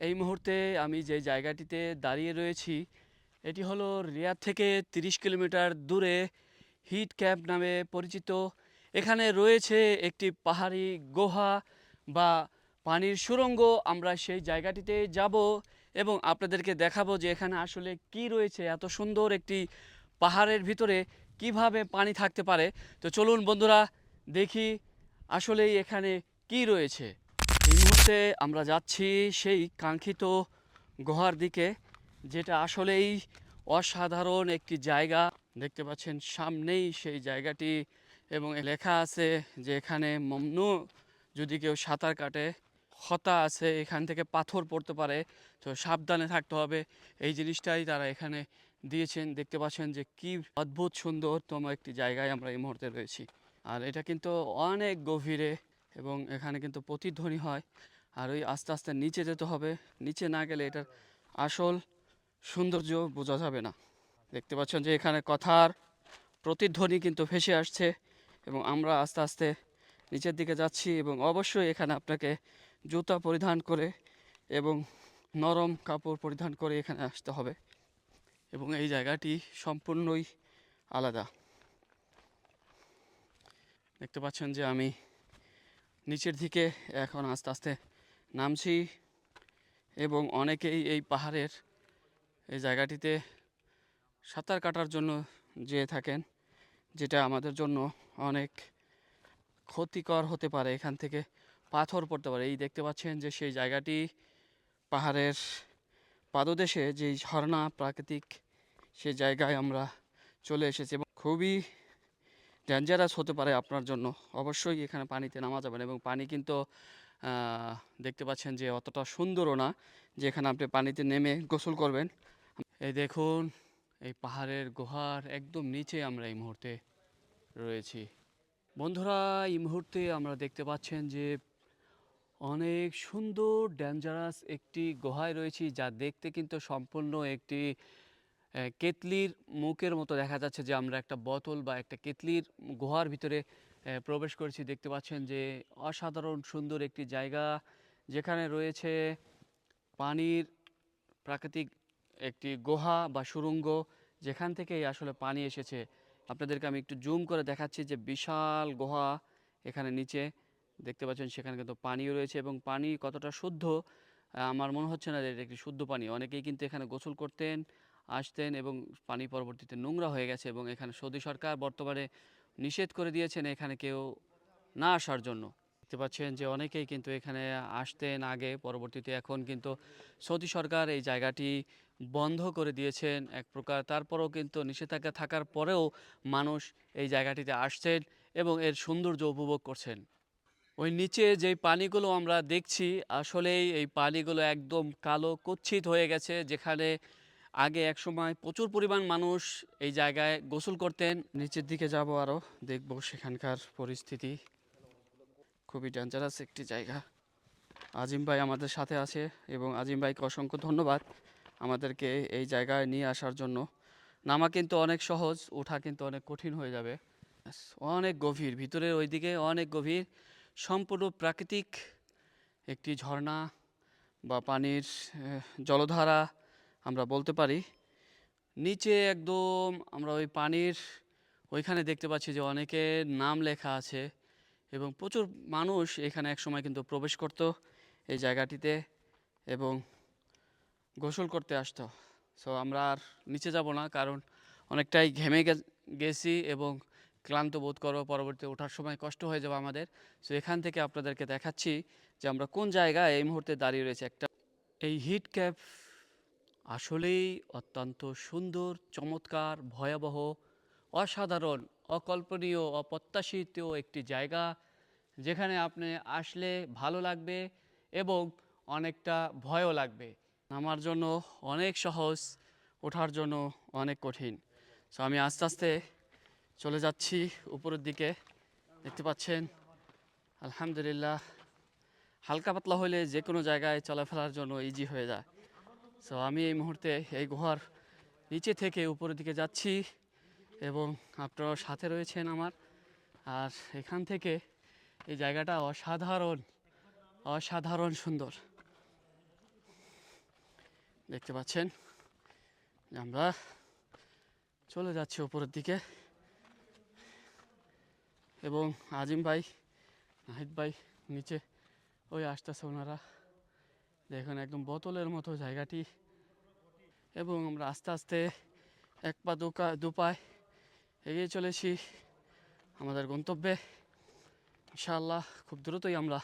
এই মুহূর্তে আমি যে জায়গাটিতে দাঁড়িয়ে রয়েছি, এটি হলো রিয়াদ থেকে তিরিশ কিলোমিটার দূরে হিট ক্যাম্প নামে পরিচিত। এখানে রয়েছে একটি পাহাড়ি গুহা বা পানির সুড়ঙ্গ আমরা সেই জায়গাটিতে যাব এবং আপনাদেরকে দেখাবো যে এখানে আসলে কি রয়েছে, এত সুন্দর একটি পাহাড়ের ভিতরে কীভাবে পানি থাকতে পারে। তো চলুন বন্ধুরা দেখি আসলেই এখানে কি রয়েছে। এই মুহূর্তে আমরা যাচ্ছি সেই কাঙ্ক্ষিত গুহার দিকে, যেটা আসলেই অসাধারণ একটি জায়গা। দেখতে পাচ্ছেন সামনেই সেই জায়গাটি এবং লেখা আছে যে এখানে মমনু, যদি কেউ সাঁতার কাটে, হতা আছে, এখান থেকে পাথর পড়তে পারে, তো সাবধানে থাকতে হবে। এই জিনিসটাই তারা এখানে দিয়েছেন। দেখতে পাচ্ছেন যে কি অদ্ভুত সুন্দরতম একটি জায়গায় আমরা এই মুহূর্তে রয়েছি। আর এটা কিন্তু অনেক গভীরে এবং এখানে কিন্তু প্রতিধ্বনি হয়। আর ওই আস্তে আস্তে নিচে যেতে হবে। নিচে না গেলে এটার আসল সৌন্দর্য বোঝা যাবে না। দেখতে পাচ্ছেন যে এখানে কথার প্রতিধ্বনি কিন্তু ভেসে আসছে এবং আমরা আস্তে আস্তে নিচের দিকে যাচ্ছি এবং অবশ্যই এখানে আপনাকে জুতা পরিধান করে এবং নরম কাপড় পরিধান করে এখানে আসতে হবে এবং এই জায়গাটি সম্পূর্ণই আলাদা। দেখতে পাচ্ছেন যে আমি নিচের দিকে এখন আস্তে আস্তে নামছি এবং অনেকেই এই পাহাড়ের এই জায়গাটিতে সাঁতার কাটার জন্য যেয়ে থাকেন, যেটা আমাদের জন্য অনেক ক্ষতিকর হতে পারে। এখান থেকে পাথর পড়তে পারে। এই দেখতে পাচ্ছেন যে সেই জায়গাটি পাহাড়ের পাদদেশে যেই ঝর্ণা প্রাকৃতিক সেই জায়গায় আমরা চলে এসেছি এবং খুবই ডেঞ্জারাস হতে পারে আপনার জন্য। অবশ্যই এখানে পানিতে নামা যাবেন এবং পানি কিন্তু দেখতে পাচ্ছেন যে অতটা সুন্দরও না যে এখানে আপনি পানিতে নেমে গোসল করবেন। এই দেখুন, এই পাহাড়ের গুহার একদম নিচে আমরা এই মুহূর্তে রয়েছি। বন্ধুরা, এই মুহূর্তে আমরা দেখতে পাচ্ছেন যে অনেক সুন্দর ডেঞ্জারাস একটি গুহায় রয়েছি, যা দেখতে কিন্তু সম্পূর্ণ একটি কেতলির মুখের মতো দেখা যাচ্ছে যে আমরা একটা বোতল বা একটা কেতলির গুহার ভিতরে প্রবেশ করেছি। দেখতে পাচ্ছেন যে অসাধারণ সুন্দর একটি জায়গা যেখানে রয়েছে পানির প্রাকৃতিক একটি গুহা বা সুড়ঙ্গ যেখান থেকেই আসলে পানি এসেছে। আপনাদেরকে আমি একটু জুম করে দেখাচ্ছি যে বিশাল গুহা এখানে নিচে। দেখতে পাচ্ছেন সেখানে কিন্তু পানিও রয়েছে এবং পানি কতটা শুদ্ধ আমার মনে হচ্ছে না যে এটা একটি শুদ্ধ পানি। অনেকেই কিন্তু এখানে গোসল করতেন আসতেন এবং পানি পরবর্তীতে নোংরা হয়ে গেছে এবং এখানে সৌদি সরকার বর্তমানে নিষেধ করে দিয়েছেন এখানে কেউ না আসার জন্য। দেখতে পাচ্ছেন যে অনেকেই কিন্তু এখানে আসতেন আগে, পরবর্তীতে এখন কিন্তু সৌদি সরকার এই জায়গাটি বন্ধ করে দিয়েছেন এক প্রকার। তারপরেও কিন্তু নিষেধাজ্ঞা থাকার পরেও মানুষ এই জায়গাটিতে আসছেন এবং এর সৌন্দর্য উপভোগ করছেন। ওই নিচে যেই পানিগুলো আমরা দেখছি, আসলেই এই পানিগুলো একদম কালো কুচ্ছিত হয়ে গেছে, যেখানে আগে এক সময় প্রচুর পরিমাণ মানুষ এই জায়গায় গোসল করতেন, নিচের দিকে যাব আরও দেখব সেখানকার পরিস্থিতি। খুবই ডেঞ্জারাস একটি জায়গা। আজিম ভাই আমাদের সাথে আছে এবং আজিম ভাইকে অসংখ্য ধন্যবাদ আমাদেরকে এই জায়গায় নিয়ে আসার জন্য। নামা কিন্তু অনেক সহজ, ওঠা কিন্তু অনেক কঠিন হয়ে যাবে। অনেক গভীর, ভিতরের ওইদিকে অনেক গভীর, সম্পূর্ণ প্রাকৃতিক একটি ঝর্ণা বা পানির জলধারা। আমরা বলতে পারি, নিচে একদম আমরা ওই পানির ওইখানে দেখতে পাচ্ছি যে অনেকের নাম লেখা আছে এবং প্রচুর মানুষ এখানে একসময় কিন্তু প্রবেশ করত এই জায়গাটিতে এবং গোসল করতে আসতো। সো আমরা আর নিচে যাব না কারণ অনেকটাই ঘেমে গেছি এবং ক্লান্ত বোধ করব পরবর্তীতে ওঠার সময় কষ্ট হয়ে যাবে আমাদের। সো এখান থেকে আপনাদেরকে দেখাচ্ছি যে আমরা কোন জায়গায় এই মুহূর্তে দাঁড়িয়ে রয়েছে। একটা এই হিট ক্যাপ আসলেই অত্যন্ত সুন্দর, চমৎকার, ভয়াবহ, অসাধারণ, অকল্পনীয় অপ্রত্যাশিত একটি জায়গা যেখানে আপনি আসলে ভালো লাগবে এবং অনেকটা ভয়ও লাগবে। নামার জন্য অনেক সহজ, ওঠার জন্য অনেক কঠিন। সো আমি আস্তে আস্তে চলে যাচ্ছি উপরের দিকে। দেখতে পাচ্ছেন, আলহামদুলিল্লাহ, হালকা পাতলা হলে যে কোনো জায়গায় চলাফেরার জন্য ইজি হয়ে যায়। সো আমি এই মুহূর্তে এই গুহার নিচে থেকে উপরের দিকে যাচ্ছি এবং আপনারা সাথে রয়েছেন আমার। আর এখান থেকে এই জায়গাটা অসাধারণ অসাধারণ সুন্দর। দেখতে পাচ্ছেন? আমরা চলে যাচ্ছি ওপরের দিকে। এবং আজিম ভাই, নাহিদ ভাই নিচে ওই আসতেছে ওনারা। দেখুন, একদম বোতলের মতো জায়গাটি। এবং আমরা আস্তে আস্তে এক পা দুকা দুপায় এগিয়ে চলেছি আমাদের গন্তব্যে। ইনশাআল্লাহ খুব দ্রুতই আমরা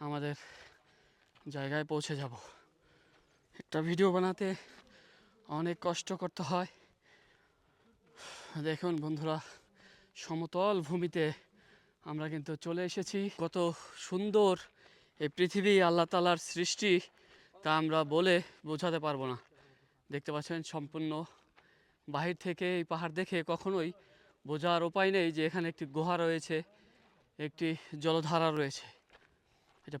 আমাদের জায়গায় পৌঁছে যাব। একটা ভিডিও বানাতে অনেক কষ্ট করতে হয়। দেখুন বন্ধুরা, সমতল ভূমিতে আমরা কিন্তু চলে এসেছি। কত সুন্দর এই পৃথিবী আল্লাহ তালার সৃষ্টি, তা আমরা বলে বোঝাতে পারব না। দেখতে পাচ্ছেন সম্পূর্ণ বাহির থেকে এই পাহাড় দেখে কখনোই বোঝার উপায় নেই যে এখানে একটি গুহা রয়েছে, একটি জলধারা রয়েছে। এটা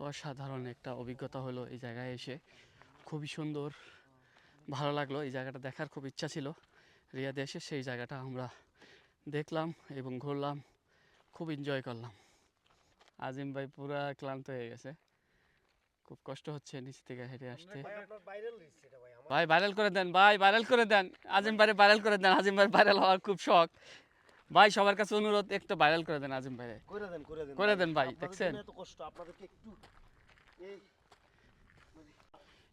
অসাধারণ একটা অভিজ্ঞতা হলো এই জায়গায় এসে। খুবই সুন্দর, ভালো লাগল। এই জায়গাটা দেখার খুব ইচ্ছা ছিল। রিয়াদে এসে সেই জায়গাটা আমরা দেখলাম এবং ঘুরলাম, খুব এনজয় করলাম। আজিম ভাই পুরা ক্লান্ত হয়ে গেছে। খুব কষ্ট হচ্ছে নিচ থেকে হেঁটে আসতে। ভাই ভাইরাল করে দেন ভাই ভাইরাল করে দেন। আজিম ভাই ভাইরাল করে দেন আজিম ভাই ভাইরাল হওয়ার খুব শখ। ভাই সবার কাছে অনুরোধ একটু ভাইরাল করে দেন আজিম ভাই করে দেন করে দেন। করে দেন ভাই, দেখছেন? এত কষ্ট আপনাদেরকে একটু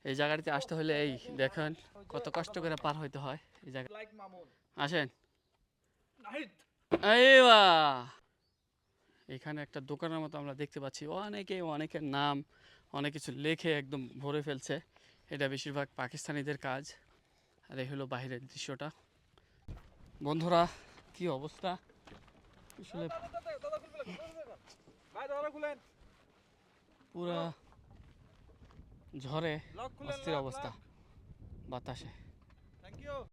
এই জায়গাটিতে আসতে হলে এই দেখেন কত কষ্ট করে পার হইতে হয় এই জায়গা আসেন। এই এইবা এখানে একটা দোকানের মতো আমরা দেখতে পাচ্ছি। অনেকে অনেকের নাম, অনেক কিছু লেখে একদম ভরে ফেলছে। এটা বেশিরভাগ পাকিস্তানিদের কাজ। আর এই হলো বাইরের দৃশ্যটা। বন্ধুরা, কি অবস্থা? পুরা লক অস্থির অবস্থা। বাতাসে।